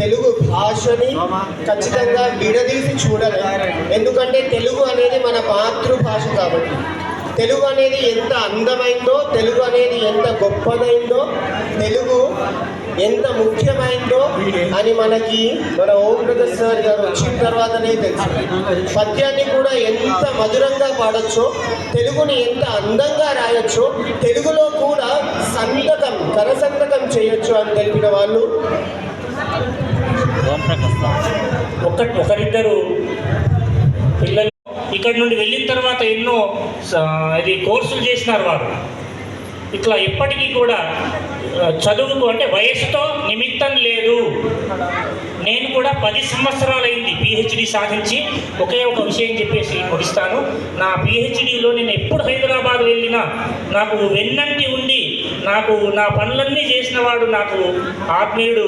తెలుగు భాషని ఖచ్చితంగా విడదీసి చూడాలి. ఎందుకంటే తెలుగు అనేది మన మాతృభాష కాబట్టి. తెలుగు అనేది ఎంత అందమైందో తెలుగు అనేది ఎంత గొప్పదైందో తెలుగు ఎంత ముఖ్యమైందో అని మనకి మన ఓం ప్రకాష్ సార్ గారు వచ్చిన తర్వాతనే తెలుసు. పద్యాన్ని కూడా ఎంత మధురంగా పాడొచ్చో తెలుగుని ఎంత అందంగా రాయొచ్చో తెలుగులో కూడా సంతకం కరసంతకం చేయొచ్చు అని తెలిపిన వాళ్ళు ఒక ఒకరిద్దరు పిల్లలు ఇక్కడ నుండి వెళ్ళిన తర్వాత ఎన్నో అది ఇది కోర్సులు చేసినారు వారు. ఇట్లా ఎప్పటికీ కూడా చదువుకు అంటే వయసుతో నిమిత్తం లేదు. నేను కూడా పది సంవత్సరాలైంది పిహెచ్డి సాధించి ఒకే ఒక విషయం చెప్పేసి ముగిస్తాను. నా పిహెచ్డిలో నేను ఎప్పుడు హైదరాబాద్ వెళ్ళినా నాకు వెన్నంటి ఉండి నాకు నా పనులన్నీ చేసిన వాడు నాకు ఆత్మీయుడు